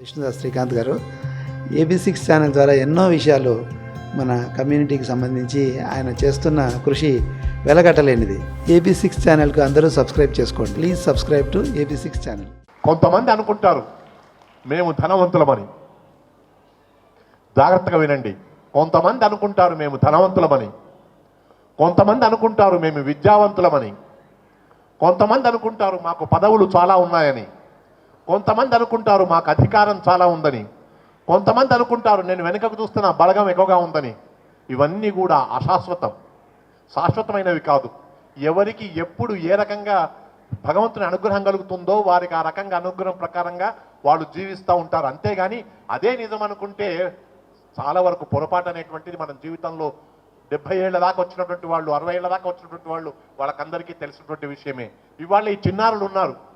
విష్ణుదాస్ శ్రీకాంత్ గారు. AB six channel ద్వారా ఎన్నో విషయాలు మన కమ్యూనిటీకి సంబంధించి ఆయన చేస్తున్న కృషి వెలగట్టలేనిది. ఏబీ సిక్స్ ఛానల్కు అందరూ సబ్స్క్రైబ్ చేసుకోండి. Please subscribe to AB six channel. కొంతమంది అనుకుంటారు మేము ధనవంతులమని. జాగ్రత్తగా వినండి. కొంతమంది అనుకుంటారు మేము ధనవంతులమని. కొంతమంది అనుకుంటారు మేము విద్యావంతులమని. కొంతమంది అనుకుంటారు మాకు పదవులు చాలా ఉన్నాయని. కొంతమంది అనుకుంటారు మాకు అధికారం చాలా ఉందని. కొంతమంది అనుకుంటారు నేను వెనుకకు చూస్తున్న బలగం ఎక్కువగా ఉందని. ఇవన్నీ కూడా అశాశ్వతం. శాశ్వతమైనవి కాదు. ఎవరికి ఎప్పుడు ఏ రకంగా భగవంతుని అనుగ్రహం కలుగుతుందో వారికి ఆ రకంగా అనుగ్రహం ప్రకారంగా వాళ్ళు జీవిస్తూ ఉంటారు. అంతేగాని అదే నిజం అనుకుంటే చాలా వరకు పొరపాటు అనేటువంటిది మన జీవితంలో డెబ్బై ఏళ్ళ దాకా వచ్చినటువంటి వాళ్ళు అరవై ఏళ్ళ దాకా వచ్చినటువంటి వాళ్ళు వాళ్ళకందరికీ తెలిసినటువంటి విషయమే. ఇవాళ ఈ చిన్నారులు ఉన్నారు.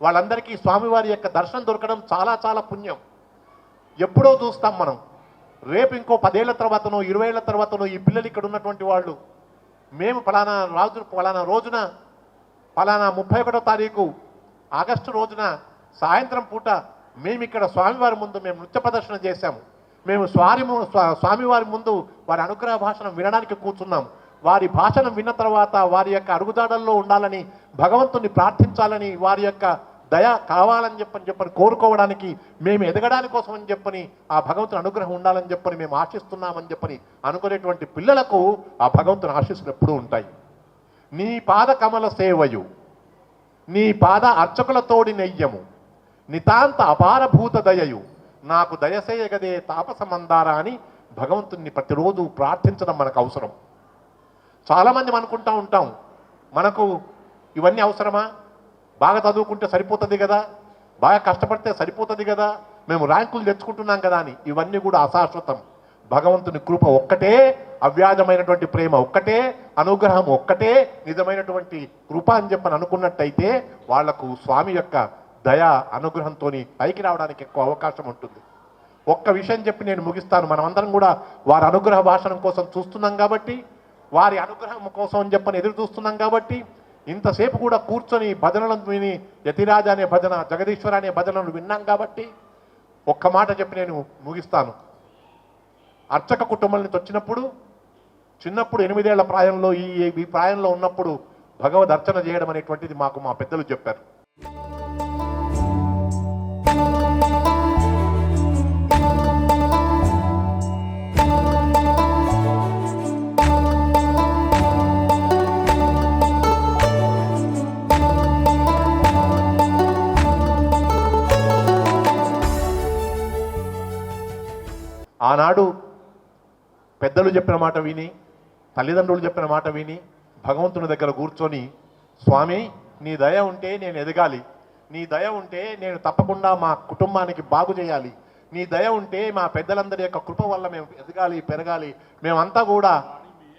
వాళ్ళందరికీ స్వామివారి యొక్క దర్శనం దొరకడం చాలా చాలా పుణ్యం. ఎప్పుడో చూస్తాం మనం. రేపు ఇంకో పదేళ్ళ తర్వాతనో ఇరవై ఏళ్ళ తర్వాతనో ఈ పిల్లలు ఇక్కడ ఉన్నటువంటి వాళ్ళు మేము ఫలానా రాజు ఫలానా రోజున ఫలానా ముప్పై ఒకటో తారీఖు ఆగస్టు రోజున సాయంత్రం పూట మేము ఇక్కడ స్వామివారి ముందు మేము నృత్య ప్రదర్శన చేశాము మేము స్వామి ము- స్వా- స్వామివారి ముందు వారి అనుగ్రహ భాషను వినడానికి కూర్చున్నాం. వారి భాషను విన్న తర్వాత వారి యొక్క అడుగుదాడల్లో ఉండాలని భగవంతుని ప్రార్థించాలని వారి యొక్క దయ కావాలని చెప్పని చెప్పని కోరుకోవడానికి మేము ఎదగడానికి కోసం అని చెప్పని ఆ భగవంతుని అనుగ్రహం ఉండాలని చెప్పని మేము ఆశిస్తున్నామని చెప్పని అనుకునేటువంటి పిల్లలకు ఆ భగవంతుని ఆశీస్సులు ఎప్పుడూ ఉంటాయి. నీ పాద కమల సేవయు నీ పాద అర్చకులతోడి నెయ్యము నితాంత అపారభూత దయయు నాకు దయసేయగదే తాపసమందారా అని భగవంతుణ్ణి ప్రతిరోజు ప్రార్థించడం మనకు అవసరం. చాలామంది అనుకుంటూ ఉంటాం మనకు ఇవన్నీ అవసరమా? బాగా చదువుకుంటే సరిపోతుంది కదా? బాగా కష్టపడితే సరిపోతుంది కదా? మేము ర్యాంకులు తెచ్చుకుంటున్నాం కదా అని. ఇవన్నీ కూడా అశాశ్వతం. భగవంతుని కృప ఒక్కటే అవ్యాజమైనటువంటి ప్రేమ ఒక్కటే అనుగ్రహం ఒక్కటే నిజమైనటువంటి కృప అని చెప్పని అనుకున్నట్టయితే వాళ్ళకు స్వామి యొక్క దయ అనుగ్రహంతో పైకి రావడానికి ఎక్కువ అవకాశం ఉంటుంది. ఒక్క విషయం చెప్పి నేను ముగిస్తాను. మనమందరం కూడా వారి అనుగ్రహ భాషణం కోసం చూస్తున్నాం కాబట్టి వారి అనుగ్రహం కోసం అని చెప్పని ఎదురు చూస్తున్నాం కాబట్టి ఇంతసేపు కూడా కూర్చొని భజనలను విని యతిరాజ అనే భజన జగదీశ్వర అనే భజనలు విన్నాం కాబట్టి ఒక్క మాట చెప్పి నేను ముగిస్తాను. అర్చక కుటుంబం నుంచి వచ్చినప్పుడు చిన్నప్పుడు ఎనిమిదేళ్ళ ప్రాయంలో ఈ ఈ ప్రాయంలో ఉన్నప్పుడు భగవద్ అర్చన చేయడం అనేటువంటిది మాకు మా పెద్దలు చెప్పారు. ఆనాడు పెద్దలు చెప్పిన మాట విని తల్లిదండ్రులు చెప్పిన మాట విని భగవంతుని దగ్గర కూర్చొని స్వామి నీ దయ ఉంటే నేను ఎదగాలి. నీ దయ ఉంటే నేను తప్పకుండా మా కుటుంబానికి బాగు చేయాలి. నీ దయ ఉంటే మా పెద్దలందరి యొక్క కృప వల్ల మేము ఎదగాలి పెరగాలి. మేమంతా కూడా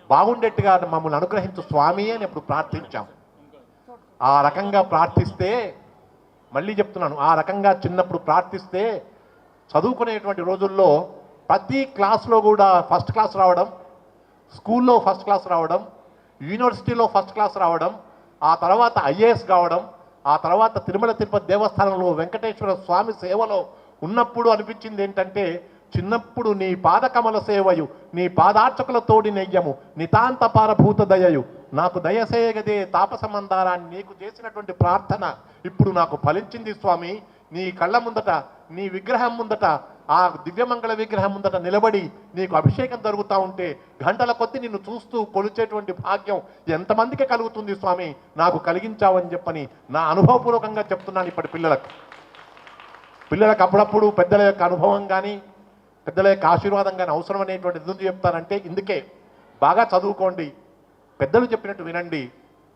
బాగుండేట్టుగా మమ్మల్ని అనుగ్రహించు స్వామి అని ఇప్పుడు ప్రార్థించాం. ఆ రకంగా ప్రార్థిస్తే మళ్ళీ చెప్తున్నాను ఆ రకంగా చిన్నప్పుడు ప్రార్థిస్తే చదువుకునేటువంటి రోజుల్లో ప్రతి క్లాస్లో కూడా ఫస్ట్ క్లాస్ రావడం స్కూల్లో ఫస్ట్ క్లాస్ రావడం యూనివర్సిటీలో ఫస్ట్ క్లాస్ రావడం ఆ తర్వాత ఐఏఎస్ కావడం ఆ తర్వాత తిరుమల తిరుపతి దేవస్థానంలో వెంకటేశ్వర స్వామి సేవలో ఉన్నప్పుడు అనిపించింది ఏంటంటే చిన్నప్పుడు నీ పాదకమల సేవయు నీ పాదార్చకులతోడి నెయ్యము నితాంత పారభూత దయయు నాకు దయసేయగదే తాపసమందారాన్ని నీకు చేసినటువంటి ప్రార్థన ఇప్పుడు నాకు ఫలించింది స్వామి నీ కళ్ళ ముందట నీ విగ్రహం ముందట ఆ దివ్యమంగళ విగ్రహం ముందట నిలబడి నీకు అభిషేకం జరుగుతూ ఉంటే గంటల కొద్ది నిన్ను చూస్తూ కొలిచేటువంటి భాగ్యం ఎంతమందికి కలుగుతుంది స్వామి? నాకు కలిగించావని చెప్పని నా అనుభవపూర్వకంగా చెప్తున్నాను ఇప్పటి పిల్లలకు. పిల్లలకు అప్పుడప్పుడు పెద్దల యొక్క అనుభవం కానీ పెద్దల యొక్క ఆశీర్వాదం కానీ అవసరం అనేటువంటి ఎందుకు చెప్తానంటే ఇందుకే. బాగా చదువుకోండి. పెద్దలు చెప్పినట్టు వినండి.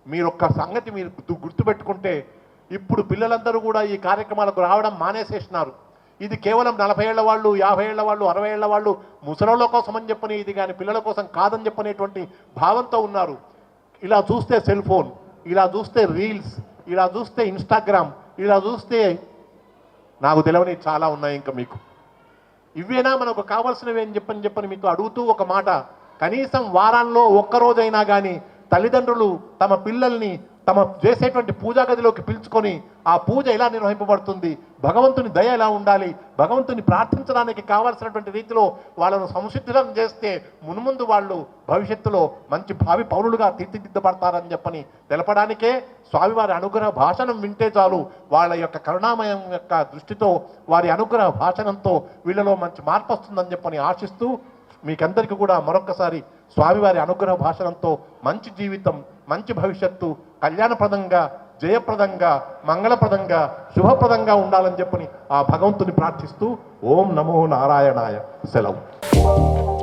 మీరు ఒక్క సంగతి మీరు గుర్తు- గుర్తుపెట్టుకుంటే ఇప్పుడు పిల్లలందరూ కూడా ఈ కార్యక్రమాలకు రావడం మానేసేసినారు. ఇది కేవలం నలభై ఏళ్ళ వాళ్ళు యాభై ఏళ్ళ వాళ్ళు అరవై ఏళ్ళ వాళ్ళు ముసలోళ్ళ కోసం అని చెప్పని ఇది కానీ పిల్లల కోసం కాదని చెప్పనేటువంటి భావంతో ఉన్నారు. ఇలా చూస్తే సెల్ ఫోన్ ఇలా చూస్తే రీల్స్ ఇలా చూస్తే ఇన్స్టాగ్రామ్ ఇలా చూస్తే నాకు తెలియని చాలా ఉన్నాయి ఇంకా మీకు. ఇవేనా మనకు కావాల్సినవి అని చెప్పని చెప్పని మీకు అడుగుతూ ఒక మాట. కనీసం వారాల్లో ఒక్కరోజైనా కానీ తల్లిదండ్రులు తమ పిల్లల్ని తమ చేసేటువంటి పూజా గదిలోకి పిలుచుకొని ఆ పూజ ఎలా నిర్వహింపబడుతుంది? భగవంతుని దయ ఎలా ఉండాలి? భగవంతుని ప్రార్థించడానికి కావలసినటువంటి రీతిలో వాళ్ళను సంసిద్ధులను చేస్తే మున్ముందు వాళ్ళు భవిష్యత్తులో మంచి భావి పౌరులుగా తీర్చిదిద్దబడతారని చెప్పని తెలపడానికే స్వామివారి అనుగ్రహ భాషణం వింటే చాలు. వాళ్ళ యొక్క కరుణామయం యొక్క దృష్టితో వారి అనుగ్రహ భాషణంతో వీళ్ళలో మంచి మార్పు వస్తుందని చెప్పని ఆశిస్తూ మీకందరికీ కూడా మరొకసారి స్వామివారి అనుగ్రహ భాషణంతో మంచి జీవితం మంచి భవిష్యత్తు కళ్యాణప్రదంగా జయప్రదంగా మంగళప్రదంగా శుభప్రదంగా ఉండాలని చెప్పని ఆ భగవంతుని ప్రార్థిస్తూ ఓం నమో నారాయణాయ. సెలవు.